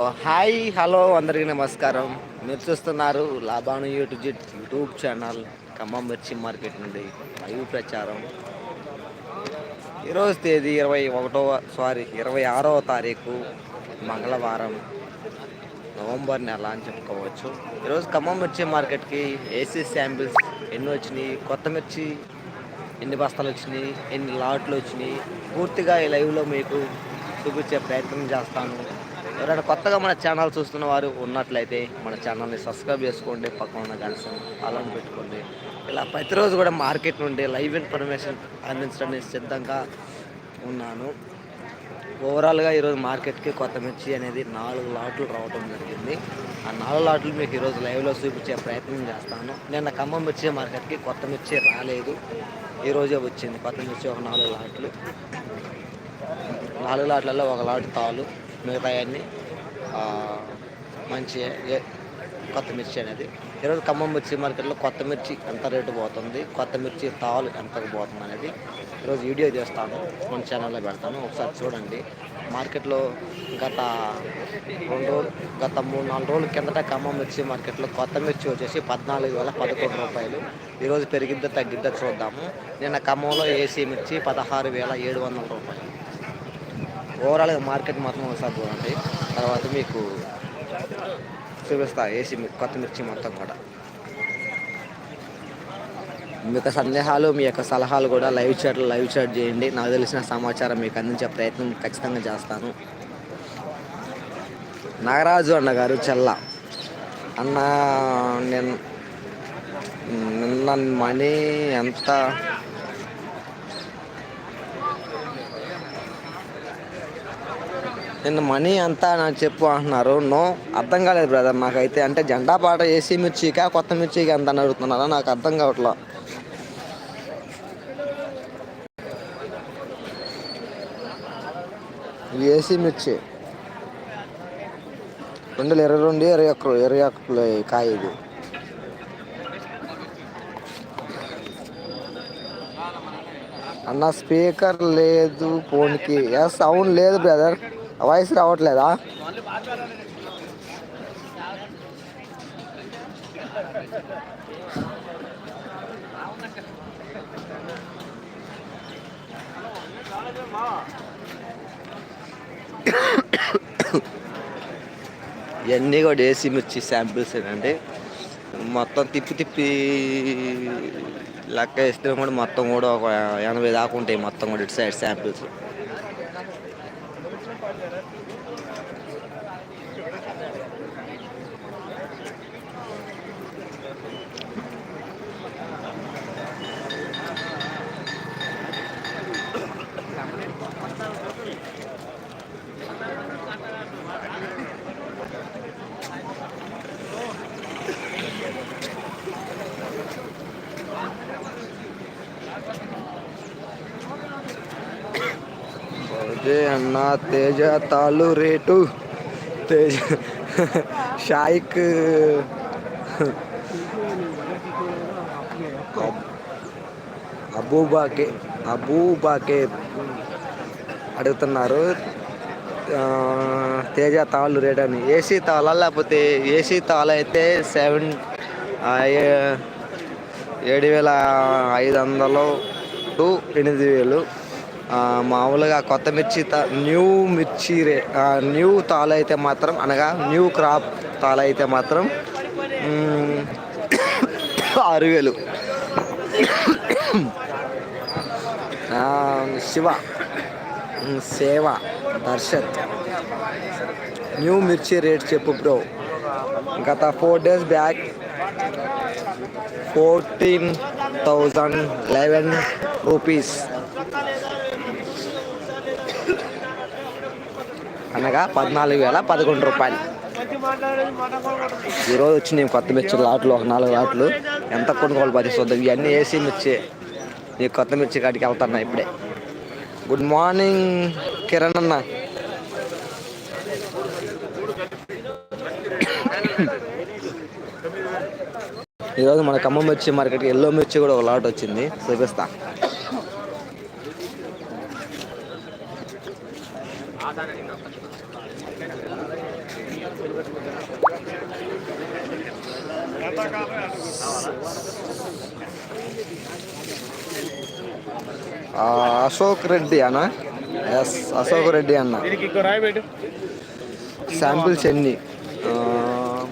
Hi hello అందరికీ నమస్కారం. మీరు చూస్తున్నారు Laban YouTube YouTube channel Khammam Mirchi market నుండి లైవ్ ప్రచారం. ఈరోజు తేదీ ఇరవై ఒకటవ సారీ ఇరవై ఆరవ తారీఖు మంగళవారం నవంబర్ నెల అని చెప్పుకోవచ్చు. ఈరోజు ఖమ్మం మిర్చి మార్కెట్కి ఏసీ శాంపిల్స్ ఎన్ని వచ్చినాయి కొత్త మిర్చి ఎన్ని బస్తాలు వచ్చినాయి ఎన్ని లాట్లు వచ్చినాయి పూర్తిగా ఈ లైవ్లో మీకు చూపించే ప్రయత్నం చేస్తాను. ఎవరైనా కొత్తగా మన ఛానల్ చూస్తున్న వారు ఉన్నట్లయితే మన ఛానల్ని సబ్స్క్రైబ్ చేసుకోండి పక్కన ఉన్న గంటసం అలా పెట్టుకోండి. ఇలా ప్రతిరోజు కూడా మార్కెట్ నుండి లైవ్ ఇన్ఫర్మేషన్ అందించడానికి సిద్ధంగా ఉన్నాను. ఓవరాల్గా ఈరోజు మార్కెట్కి కొత్త మిర్చి అనేది నాలుగు లాట్లు రావడం జరిగింది. ఆ నాలుగు లాట్లు మీకు ఈరోజు లైవ్లో చూపించే ప్రయత్నం చేస్తాను. నిన్న ఖమ్మం మిర్చి మార్కెట్కి కొత్త మిర్చి రాలేదు. ఈరోజే వచ్చింది కొత్త మిర్చి ఒక నాలుగు లాట్లు. నాలుగు లాట్లలో ఒక లాట్ తాలు. మిగతాయన్నీ మంచి కొత్త మిర్చి అనేది. ఈరోజు ఖమ్మం మిర్చి మార్కెట్లో కొత్త మిర్చి ఎంత రేటు పోతుంది కొత్త మిర్చి తాలు ఎంతకు పోతుంది అనేది ఈరోజు వీడియో చేస్తాను. మన ఛానల్లో పెడతాను. ఒకసారి చూడండి. మార్కెట్లో గత రెండు రోజులు గత మూడు నాలుగు రోజుల కిందట ఖమ్మం మిర్చి మార్కెట్లో కొత్త మిర్చి వచ్చేసి పద్నాలుగు వేల పదకొండు రూపాయలు. ఈరోజు పెరిగిద్దా తగ్గిద్దా చూద్దాము. నిన్న ఖమ్మంలో ఏసీ మిర్చి పదహారు వేల ఏడు వందల రూపాయలు. ఓవరాల్గా మార్కెట్ మొత్తం ఒకసారి చూడండి. తర్వాత మీకు చూపిస్తా ఏసీ కొత్త మిర్చి మొత్తం కూడా. మీ యొక్క సందేహాలు మీ యొక్క సలహాలు కూడా లైవ్ చాట్లో లైవ్ చాట్ చేయండి. నాకు తెలిసిన సమాచారం మీకు అందించే ప్రయత్నం ఖచ్చితంగా చేస్తాను. నాగరాజు అన్న గారు చెల్ల. అన్న నేను నిన్న మనీ ఎంత నిన్న మనీ అంతా నాకు చెప్పు అంటున్నారు. నో అర్థం కాలేదు బ్రదర్ నాకైతే అంటే జెండా పాట ఏసీ మిర్చికా కొత్త మిర్చికి ఎంత అని అడుగుతున్నారా? నాకు అర్థం కావట్లా. ఏసీ మిర్చి రెండు వేల ఇరవై రెండు ఇరవై ఒక్కరు ఇరవై ఒక్కరు కాయ ఇది. అన్న స్పీకర్ లేదు ఫోన్కి. సౌండ్ లేదు బ్రదర్. వాయిస్ రావట్లేదా? ఇవన్నీ కూడా ఏసీ మిర్చి శాంపిల్స్ ఏంటంటే మొత్తం తిప్పి తిప్పి లెక్క వేస్తే కూడా మొత్తం కూడా ఒక ఎనభై దాకా ఉంటాయి మొత్తం కూడా ఇటు సైడ్ శాంపిల్స్. అదే అన్న తేజ తాళ్ళు రేటు. తేజ షాయిక్. అబూబాకే అబూబాకే అడుగుతున్నారు. తేజ తాళ్ళు రేట్ అని. ఏసీ తాళ లేకపోతే ఏసీ తాళ అయితే సెవెన్ ఏడు వేల ఐదు వందలు టు ఎనిమిది వేలు. మామూలుగా కొత్త మిర్చి న్యూ మిర్చి రే న్యూ తాలు అయితే మాత్రం అనగా న్యూ క్రాప్ తాలు అయితే మాత్రం ఆరు వేలు శివ సేవ దర్శత్. న్యూ మిర్చి రేట్ చెప్పు బ్రో గత four days back fourteen thousand eleven rupees అనగా పద్నాలుగు వేల పదకొండు రూపాయలు. ఈరోజు వచ్చినాయి కొత్త మిర్చి లాట్లు ఒక నాలుగు లాట్లు ఎంత కొనుగోలు పరిస్థితుంది ఇవన్నీ ఏసీ మిర్చి నీ కొత్త మిర్చి కాడికి వెళ్తున్నా ఇప్పుడే. గుడ్ మార్నింగ్ కిరణ్ అన్న. ఈరోజు మన ఖమ్మం మిర్చి మార్కెట్కి ఎల్లో మిర్చి కూడా ఒక లాట్ వచ్చింది. చూపిస్తా. అశోక్ రెడ్డి అన్న. ఎస్ అశోక్ రెడ్డి అన్న. శాంపిల్స్ ఎన్ని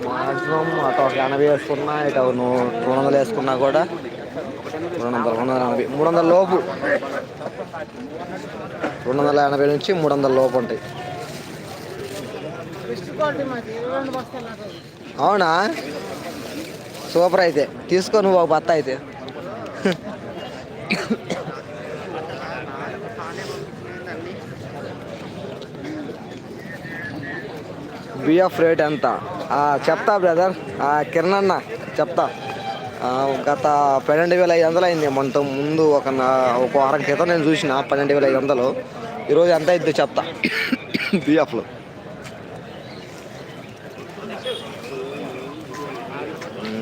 మాక్సిమం అటు ఒక ఎనభై వేసుకున్నా ఇటు రెండు వందలు వేసుకున్నా కూడా రెండు వందల రెండు వందల ఎనభై మూడు వందల లోపు. రెండు వందల ఎనభై నుంచి మూడు వందల లోపు ఉంటాయి. అవునా? సూపర్ అయితే. తీసుకో నువ్వు ఒక బత్త అయితే. బిఎఫ్ రేట్ ఎంత? చెప్తా బ్రదర్. కిరణ్ అన్న చెప్తా. గత పన్నెండు వేల ఐదు వందలు అయింది మనతో ముందు ఒక ఒక వారం క్రితం నేను చూసిన పన్నెండు వేల ఐదు వందలు ఈరోజు ఎంత అయిందో చెప్తా. బిఎఫ్లో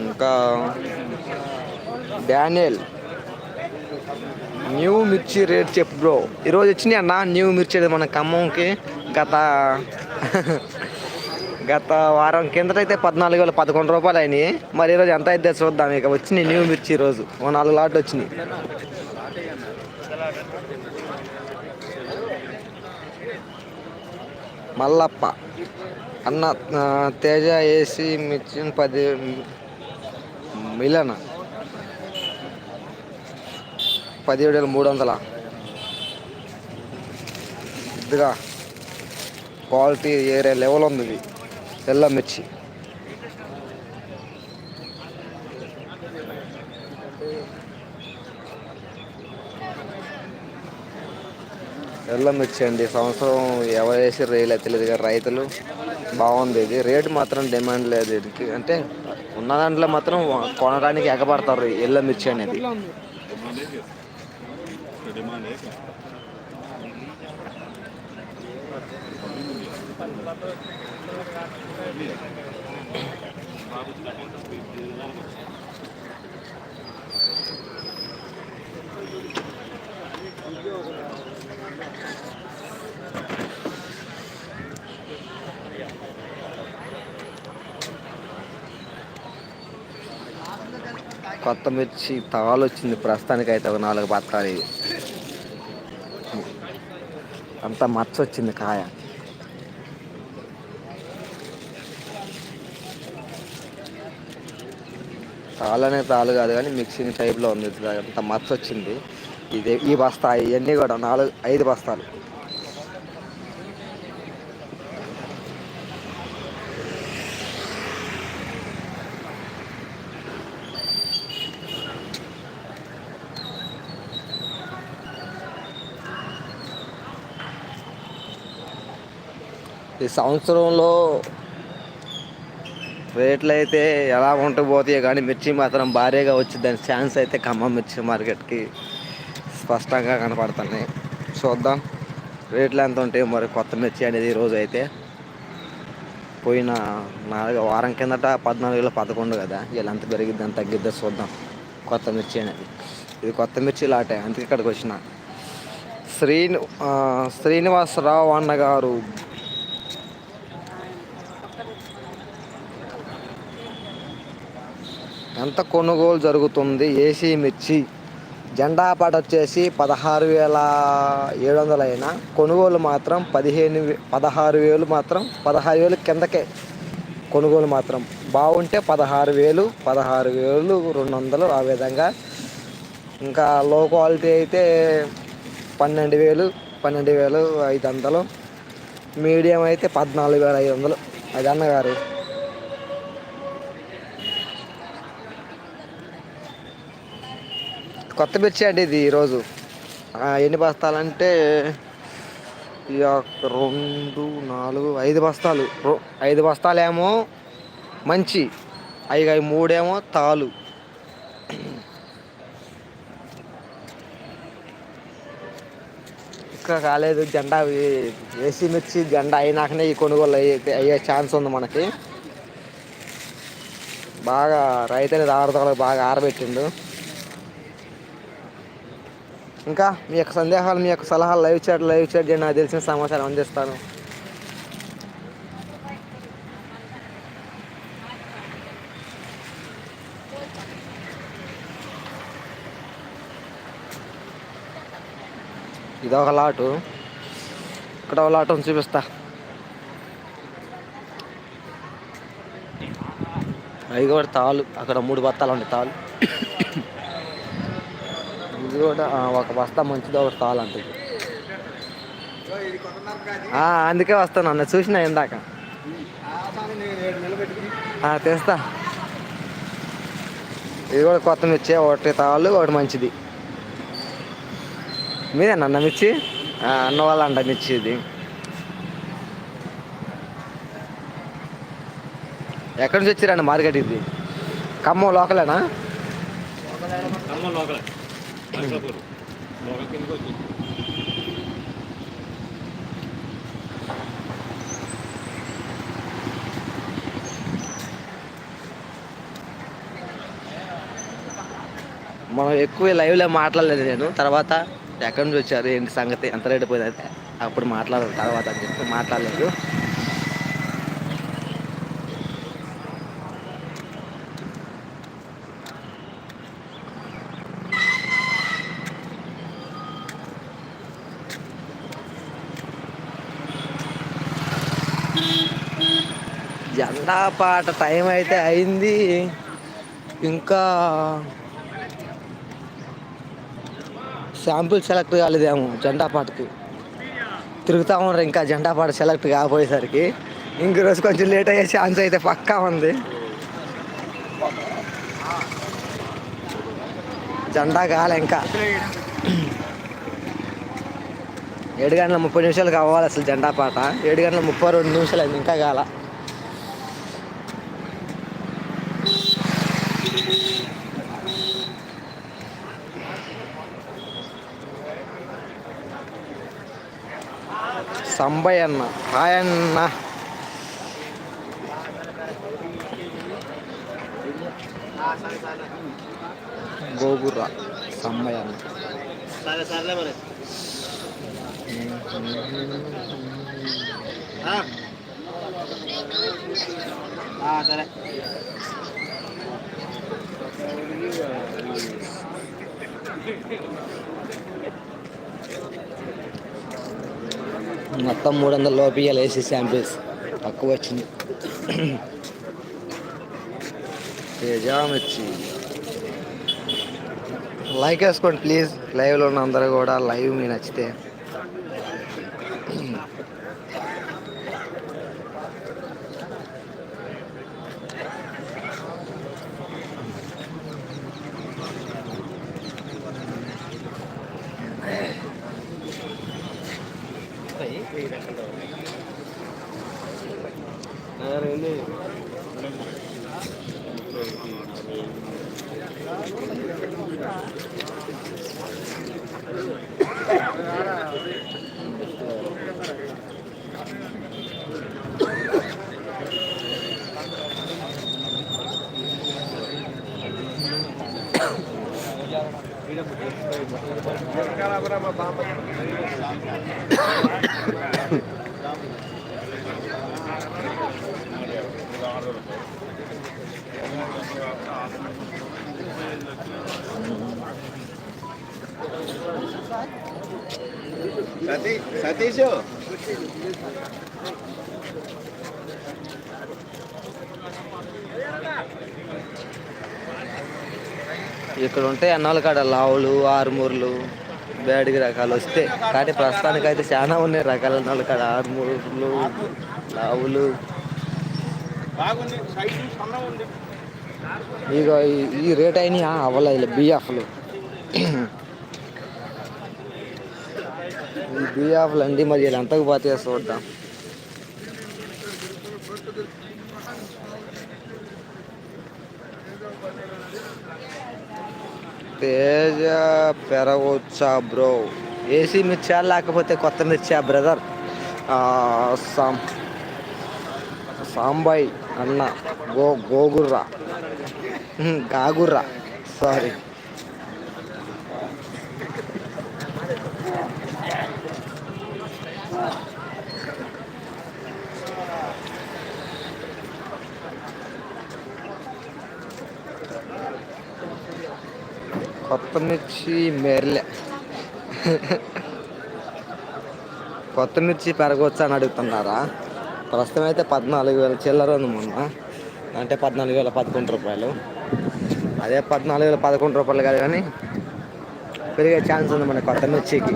ఇంకా డానియల్ న్యూ మిర్చి రేట్ చెప్పు బ్రో. ఈరోజు వచ్చినాయి అన్న న్యూ మిర్చి మన ఖమ్మంకి గత గత వారం కిందటైతే పద్నాలుగు వేల పదకొండు రూపాయలు అయినాయి. మరి ఈరోజు ఎంత అయితే చూద్దాం ఇక వచ్చినాయి న్యూ మిర్చి ఈరోజు. ఓ నాలుగు లాట్లు వచ్చినాయి. మల్లప్ప. అన్న తేజ ఏసీ మిర్చి పది మిలన. పదిహేడు వేల మూడు వందల? ఇదిగా క్వాలిటీ ఏరే లెవెల్ ఉంది ఇది. తెల్ల మిర్చి. తెల్ల మిర్చి అండి. సంవత్సరం ఎవరు వేసి రేయలే తెలియదు కానీ రైతులు బాగుంది ఇది. రేటు మాత్రం డిమాండ్ లేదు ఇది అంటే ఉన్న దాంట్లో మాత్రం కొనడానికి ఎగబడతారు ఎల్ల మిర్చి అనేది. కొత్త మిర్చి తాలు వచ్చింది ప్రస్తుతానికి అయితే ఒక నాలుగు బత్తాలు అంత మచ్చ వచ్చింది కాయ. తాళ్ళు అనే తాళ్ళు కాదు కానీ మిక్సింగ్ టైప్లో ఉంది. అంత మచ్చ వచ్చింది. ఇది ఈ బస్తా ఇవన్నీ కూడా నాలుగు ఐదు బస్తాలు. ఈ సంవత్సరంలో రేట్లు అయితే ఎలా ఉంటూ కానీ మిర్చి మాత్రం భారీగా వచ్చి దాని ఛాన్స్ అయితే ఖమ్మం మిర్చి మార్కెట్కి స్పష్టంగా కనపడుతున్నాయి. చూద్దాం రేట్లు ఎంత ఉంటాయి మరి కొత్త మిర్చి అనేది ఈరోజు అయితే పోయిన నాలుగు వారం కిందట పద్నాలుగు వేల పదకొండు కదా వీళ్ళు ఎంత పెరిగిద్ది అంత తగ్గిద్దో చూద్దాం కొత్త మిర్చి అనేది. ఇది కొత్త మిర్చి లాటే అందుకే ఇక్కడికి వచ్చిన. శ్రీని శ్రీనివాసరావు అన్నగారు ఎంత కొనుగోలు జరుగుతుంది? ఏసీ మిర్చి. జెండా పాట వచ్చేసి పదహారు వేల ఏడు వందలైనా కొనుగోలు మాత్రం పదిహేను పదహారు వేలు మాత్రం పదహారు వేలు కిందకే కొనుగోలు మాత్రం. బాగుంటే పదహారు వేలు పదహారు వేలు రెండు వందలు ఆ విధంగా. ఇంకా లో క్వాలిటీ అయితే పన్నెండు వేలు పన్నెండు వేలు ఐదు వందలు మీడియం అయితే పద్నాలుగు వేల ఐదు వందలు అది అన్నగారు కొత్త మిర్చి అండి ఇది ఈరోజు. ఎన్ని బస్తాలంటే రెండు నాలుగు ఐదు బస్తాలు. ఐదు బస్తాలేమో మంచి. ఐదు ఐదు మూడేమో తాలు. ఇంకా కాలేదు జెండా ఏసీ మిర్చి జెండా అయినాకనే ఈ కొనుగోలు అయ్యే అయ్యే ఛాన్స్ ఉంది మనకి. బాగా రైతులు ఆరుదలకు బాగా ఆరబెట్టిండు. ఇంకా మీ యొక్క సందేహాలు మీ యొక్క సలహాలు లైవ్ చాట్ లైవ్ చాట్ చేయండి. నాకు తెలిసిన సమాచారం అందిస్తాను. ఇదొక లాటు. ఇక్కడ ఒక లాటు చూపిస్తా. అవి కూడా తాళ్ళు అక్కడ మూడు బత్తాలు ఉంటాయి తాళ్ళు ఇది కూడా ఒక బస్తా మంచిది ఒకటి కావాలంటుంది అందుకే వస్తాను అన్న చూసిన ఇందాక. తెస్తా. ఇది కూడా కొత్త మిర్చి ఒకటి తాళ్ళు ఒకటి మంచిది. మీదేనా అన్న మిర్చి? అన్న వాళ్ళంట మిర్చి ఇది. ఎక్కడి నుంచి వచ్చారండి మార్కెట్ ఇది ఖమ్మం లోకలేనా? ఖమ్మం లోకల్ నరసాపూర్ లోకల్ కిందకి వచ్చి మనం ఎక్కువ లైవ్లో మాట్లాడలేదు నేను. తర్వాత ఎక్కడి నుంచి వచ్చారు? ఏంటి సంగతి? ఎంత రేటు పోయింది అయితే. అప్పుడు మాట్లాడాలి. తర్వాత అని చెప్పి మాట్లాడలేదు. జెండా పాట టైం అయితే అయింది. ఇంకా శాంపుల్ సెలెక్ట్ కాలేదేమో జెండా పాటకి. తిరుగుతా ఉన్నారు ఇంకా జెండా పాట సెలెక్ట్ కాకపోయేసరికి. ఇంక రోజు కొంచెం లేట్ అయ్యే ఛాన్స్ అయితే పక్కా ఉంది. జెండా కాలే ఇంకా. ఏడు గంటల ముప్పై నిమిషాలు కావాలి అసలు జెండా పాట. ఏడు గంటల ముప్పై రెండు నిమిషాలు అయింది ఇంకా కాల. సంబయ్ అన్న. హాయ్ అన్న. గోగుర్రా. సంబయ్ అన్న. సరే సరే మరి. సరే. మొత్తం మూడు వందల లోపియాలు వేసి శాంపిల్స్ తక్కువ వచ్చింది. తేజామిర్చి. లైక్ వేసుకోండి ప్లీజ్ లైవ్లో ఉన్న అందరూ కూడా లైవ్ మీ నచ్చితే. வேறு என்ன? సతీ సతీష్ ఇక్కడ ఉంటే అన్నాల కాడ లావులు ఆరుమూర్లు బ్యాడిగి రకాలు వస్తే. కానీ ప్రస్తుతానికి అయితే చాలా ఉన్నాయి రకాల అన్నాల కాడ. ఆరుమూరలు లావులు. ఇక ఈ- రేట్ అయినా అవ్వలేదు బిఎఫ్లు ఈ బిఎఫ్లు అండి మరి వీళ్ళు ఎంతకు పోతే చూద్దాం. తేజ పెరగొచ్చా బ్రో. ఏసీ మిర్చా లేకపోతే కొత్త మిర్చా బ్రదర్? సాం సాంబాయి అన్న గో గోగుర్రా. గాగుర్రా. సారీ కొత్త మిర్చి మెర్లే. కొత్త మిర్చి పెరగవచ్చు అని అడుగుతున్నారా? ప్రస్తుతం అయితే పద్నాలుగు వేల చిల్లర ఉంది మొన్న. అంటే పద్నాలుగు వేల పదకొండు రూపాయలు. అదే పద్నాలుగు వేల పదకొండు రూపాయలు కాదు కానీ పెరిగే ఛాన్స్ ఉంది మన కొత్త మిర్చికి.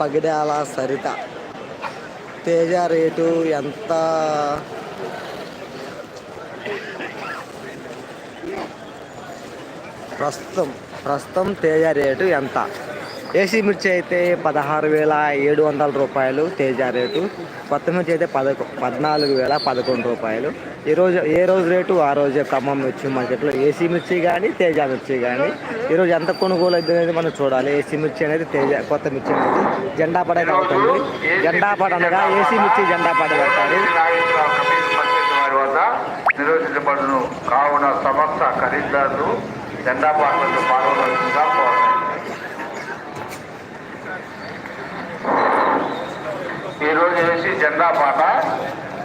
పగిడాల సరిత. తేజ రేటు ఎంత? ప్రస్తుతం ప్రస్తుతం తేజ రేటు ఎంత? ఏసీ మిర్చి అయితే పదహారు వేల ఏడు వందల రూపాయలు తేజ రేటు. కొత్త మిర్చి అయితే పదకొ పద్నాలుగు వేల పదకొండు రూపాయలు. ఈ రోజు ఏ రోజు రేటు? ఆ రోజే ఖమ్మం మిర్చి మార్కెట్లో ఏసీ మిర్చి కానీ తేజ మిర్చి కానీ ఈరోజు ఎంత కొనుగోలు అయితే అనేది మనం చూడాలి. ఏసీ మిర్చి అనేది తేజ కొత్త మిర్చి అనేది జెండా పడే అవుతుంది జెండా పడ అనగా ఏసీ మిర్చి జెండా పడ నిర్వహించబడును కావున సమస్త ఖరీదారులు జెండా పాటలకు పాల్గొనవలసిందిగా ఈరోజు వేసి జెండా పాట.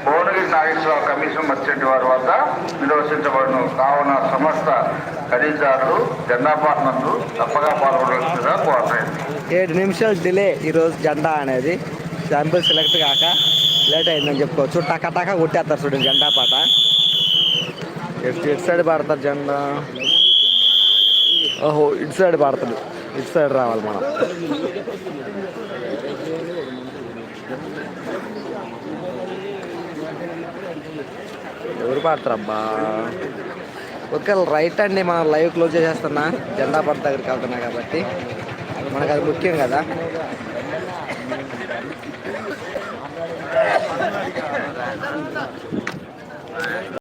భువనగిరి నాగేశ్వరరావు కమిషన్ మర్చెంట్ వారి వద్ద నిర్వహించబడును. కావున సమస్త ఖరీదారులు జెండా పాట నందు తప్పగా పాల్గొనవలసిందిగా కోరుతున్నాను ఏడు నిమిషాలు డిలే ఈరోజు జెండా అనేది. శాంపిల్ సెలెక్ట్ కాక లేట్ అయిందని చెప్పుకోవచ్చు. టకా టకా కొట్టేస్తారు చూడండి జెండా పాట. ఎటు ఇటు సైడ్ పడతారు జెండా? ఓహో ఇటు సైడ్ పడతాడు ఇటు సైడ్ రావాలి మనం. ఎవరు పాడతారబ్బా ఓకే రైట్ అండి మనం లైవ్ క్లోజ్ చేసేస్తున్నా జెండా పడ దగ్గరికి వెళ్తున్నా కాబట్టి మనకు అది ముఖ్యం కదా.